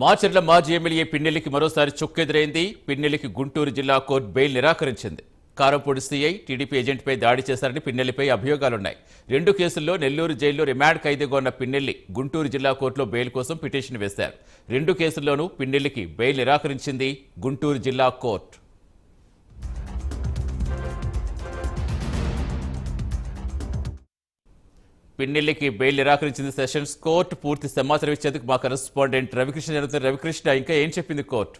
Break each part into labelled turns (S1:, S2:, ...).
S1: మాచర్ల మాజీ ఎమ్మెల్యే పిన్నెల్లికి మరోసారి చుక్కెదురైంది. పిన్నెల్లికి గుంటూరు జిల్లా కోర్టు బెయిల్ నిరాకరించింది. కారంపూడి సీఐ టీడీపీ ఏజెంట్పై దాడి చేశారని పిన్నెల్లిపై అభియోగాలున్నాయి. రెండు కేసుల్లో నెల్లూరు జైల్లో రిమాండ్ ఖైదీగా ఉన్న పిన్నెల్లి గుంటూరు జిల్లా కోర్టులో బెయిల్ కోసం పిటిషన్ వేశారు. రెండు కేసుల్లోనూ పిన్నెల్లికి బెయిల్ నిరాకరించింది గుంటూరు జిల్లా కోర్టు. పిన్నెల్లికి బెయిల్ నిరాకరించింది సెషన్స్. కోర్టు పూర్తి సమాచారం ఇచ్చేందుకు మా కరెస్పాండెంట్ రవికృష్ణ జరుగుతున్న రవికృష్ణ ఇంకా ఏం చెప్పింది కోర్టు?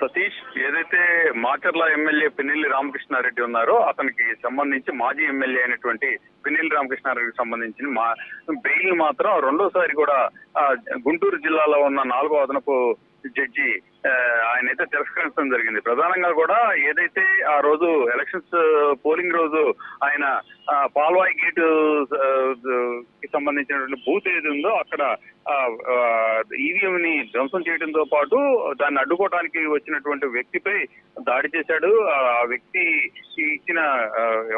S2: సతీష్ ఏదైతే మాచర్ల ఎమ్మెల్యే పిన్నెల్లి రామకృష్ణారెడ్డి ఉన్నారో అతనికి సంబంధించి మాజీ ఎమ్మెల్యే అయినటువంటి పిన్నెల్లి రామకృష్ణారెడ్డికి సంబంధించిన మా బెయిల్ మాత్రం రెండోసారి కూడా గుంటూరు జిల్లాలో ఉన్న నాలుగో అదనపు జడ్జి ఆ, అయితే తిరస్కరించడం జరిగింది. ప్రధానంగా కూడా ఏదైతే ఆ రోజు ఎలక్షన్స్ పోలింగ్ రోజు ఆయన పాల్వాయి గేటు కి సంబంధించినటువంటి బూత్ ఏది ఉందో అక్కడ ఈవీఎం ని ధ్వంసం చేయడంతో పాటు దాన్ని అడ్డుకోవడానికి వచ్చినటువంటి వ్యక్తిపై దాడి చేశాడు. ఆ వ్యక్తి ఇచ్చిన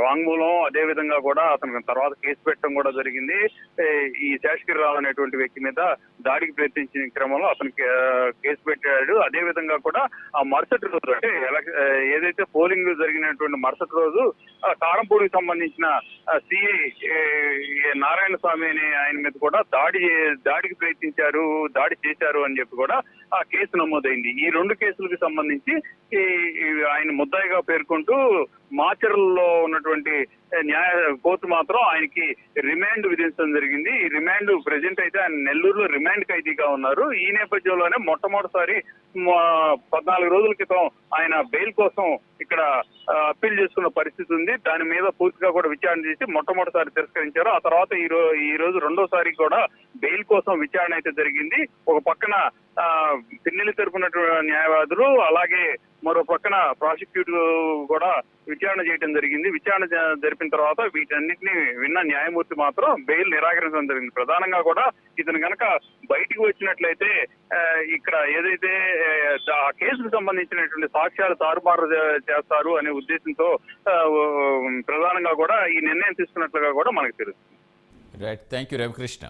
S2: వాంగ్మూలం అదే విధంగా కూడా అతనికి తర్వాత కేసు పెట్టడం కూడా జరిగింది. ఈ శేషగిరి రావు అనేటువంటి వ్యక్తి మీద దాడికి ప్రయత్నించిన క్రమంలో అతనికి కేసు పెట్టాడు. అదే విధంగా కూడా ఆ మరుసటి రోజు అంటే ఏదైతే పోలింగ్ జరిగినటువంటి మరుసటి రోజు ఆ, కారంపూడికి సంబంధించిన సిఐ నారాయణ స్వామి అనే ఆయన మీద కూడా దాడి దాడికి ప్రయత్నించారు దాడి చేశారు అని చెప్పి కూడా ఆ కేసు నమోదైంది. ఈ రెండు కేసులకు సంబంధించి ఆయన ముద్దాయిగా పేర్కొంటూ మాచర్లలో ఉన్నటువంటి న్యాయ కోర్టు మాత్రం ఆయనకి రిమాండ్ విధించడం జరిగింది. ఈ రిమాండ్ ప్రెజెంట్ అయితే ఆయన నెల్లూరులో రిమాండ్ ఖైదీగా ఉన్నారు. ఈ నేపథ్యంలోనే మొట్టమొదటిసారి పద్నాలుగు రోజుల క్రితం ఆయన బెయిల్ కోసం ఇక్కడ అప్పీల్ చేసుకున్న పరిస్థితి ఉంది. దాని మీద పూర్తిగా కూడా విచారణ చేసి మొట్టమొదటిసారి తిరస్కరించారు. ఆ తర్వాత ఈ రోజు ఈ రోజు రెండోసారి కూడా బెయిల్ కోసం విచారణ అయితే జరిగింది. ఒక పక్కన ఆ, తెరుపునటువంటి తరపున న్యాయవాదులు అలాగే మరో పక్కన ప్రాసిక్యూట్ కూడా విచారణ చేయడం జరిగింది. విచారణ జరిపిన తర్వాత వీటన్నిటిని విన్న న్యాయమూర్తి మాత్రం బెయిల్ నిరాకరించడం జరిగింది. ప్రధానంగా కూడా ఇతను కనుక బయటికి వచ్చినట్లయితే ఇక్కడ ఏదైతే ఆ, కేసుకు సంబంధించినటువంటి సాక్ష్యాలు తారుమారు చేస్తారు అనే ఉద్దేశంతో ప్రధానంగా కూడా ఈ నిర్ణయం తీసుకున్నట్లుగా కూడా మనకు తెలుస్తుంది.
S1: Right thank you Ravikrishna